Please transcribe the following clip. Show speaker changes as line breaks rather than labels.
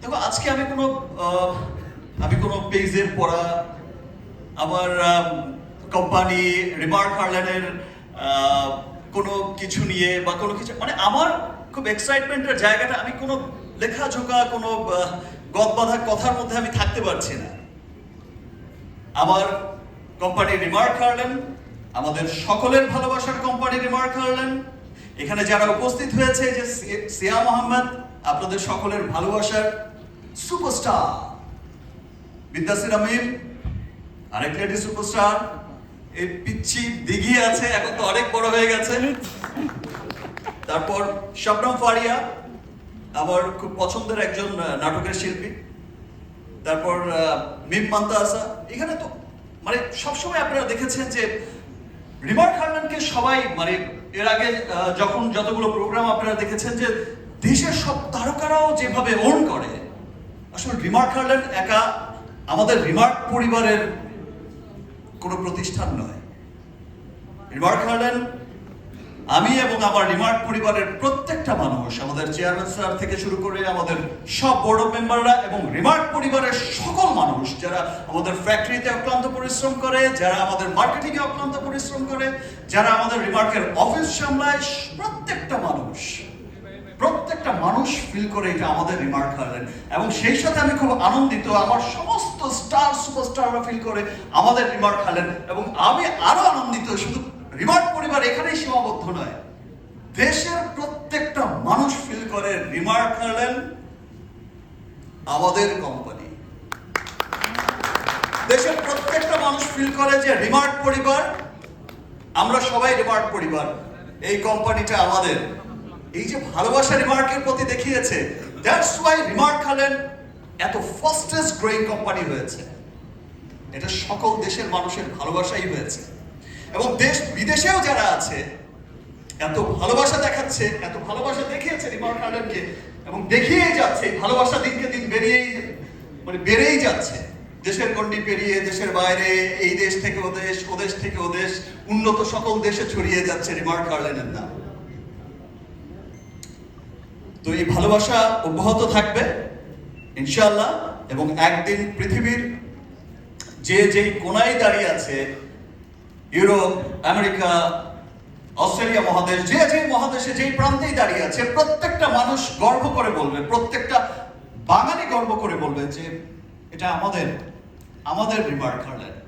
দেখো, আজকে আমি কোনো আমি কোনো পেজের পড়া, আমার কোম্পানি রিমার্ক হার্ল্যান্ডের কোনো কিছু নিয়ে বা কোনো কিছু মানে আমার খুব এক্সাইটমেন্টের জায়গাটা, আমি কোনো লেখা লেখাঝোকা, কোনো গদ বাঁধা কথার মধ্যে আমি থাকতে পারছি না। আমার কোম্পানি রিমার্ক হার্ল্যান্ড, আমাদের সকলের ভালোবাসার কোম্পানি রিমার্ক হার্ল্যান্ড। এখানে যারা উপস্থিত হয়েছে যে সিয়া মোহাম্মদ, আপনাদের সকলের ভালোবাসার সুপারস্টার বিদ্যাসির আমির আরেক লেডি সুপারস্টার এই পিচ্ছি দিঘি আছে, এখন তো অনেক বড় হয়ে গেছে। তারপর শবনম ফারিয়া আমার খুব পছন্দের একজন নাটকের শিল্পী। তারপর মিম মান্তা আসা এখানে তো মানে সবসময় আপনারা দেখেছেন যে রিমার্ক হার্ল্যান্ডকে সবাই মানে এর আগে যখন যতগুলো প্রোগ্রাম আপনারা দেখেছেন যে দেশের সব তারকারাও যেভাবে ওন করে আসলে রিমার্ক হার্ল্যান্ড একা আমাদের রিমার্ক পরিবারের কোনো প্রতিষ্ঠান নয়। রিমার্ক হার্ল্যান্ড আমি এবং আমার রিমার্ক পরিবারের প্রত্যেকটা মানুষ, আমাদের চেয়ারম্যান স্যার থেকে শুরু করে আমাদের সব বোর্ড অফ মেম্বাররা এবং রিমার্ক পরিবারের সকল মানুষ যারা আমাদের ফ্যাক্টরিতে অক্লান্ত পরিশ্রম করে, যারা আমাদের মার্কেটিং এ অক্লান্ত পরিশ্রম করে, যারা আমাদের রিমার্কের অফিস সামলায়, প্রত্যেকটা মানুষ প্রত্যেকটা মানুষ ফিল করে এটা আমাদের রিমার্ক হারলেন এবং সেই সাথে আমি খুব আনন্দিত, আমার সমস্ত স্টার সুপারস্টাররা ফিল করে আমাদের রিমার্ক হারলেন এবং আমি আরও আনন্দিত, শুধু রিমার্ক পরিবার এখানেই সীমাবদ্ধ নয়, দেশের প্রত্যেকটা মানুষ ফিল করে রিমার্ক হারলেন আমাদের কোম্পানি দেশের প্রত্যেকটা মানুষ ফিল করে যে রিমার্ক পরিবার, আমরা সবাই রিমার্ক পরিবার, এই কোম্পানিটা আমাদের। এই যে ভালোবাসা রিমার্কের প্রতি দেখিয়েছে দ্যাটস ওয়াই রিমার্ক হলেন এত ফাস্টেস্ট গ্রোয়িং কোম্পানি হয়েছে। এটা সকল দেশের মানুষের ভালোবাসাই হয়েছে। এবং দেশ বিদেশেও যারা আছে, এত ভালোবাসা দেখাচ্ছে, এত ভালোবাসা দেখিয়েছে রিমার্ক হার্ডেনকে এবং দেখিয়েই যাচ্ছে ভালোবাসা দিনকে দিন বেরিয়েই মানে বেড়েই যাচ্ছে। দেশের গণ্ডি পেরিয়ে, দেশের বাইরে, এই দেশ থেকে ও দেশ ও দেশ থেকে ও দেশ, উন্নত সকল দেশে ছড়িয়ে যাচ্ছে রিমার্ক হার্লেনের নাম। তো এই ভালোবাসা অব্যাহত থাকবে ইনশাল্লাহ এবং একদিন পৃথিবীর যে যেই কোনায় দাঁড়িয়ে আছে, ইউরোপ, আমেরিকা, অস্ট্রেলিয়া মহাদেশ, যে যে মহাদেশে যেই প্রান্তেই দাঁড়িয়ে আছে, প্রত্যেকটা মানুষ গর্ব করে বলবে, প্রত্যেকটা বাঙালি গর্ব করে বলবে যে এটা আমাদের আমাদের রিমার্ক হার্ল্যান্ড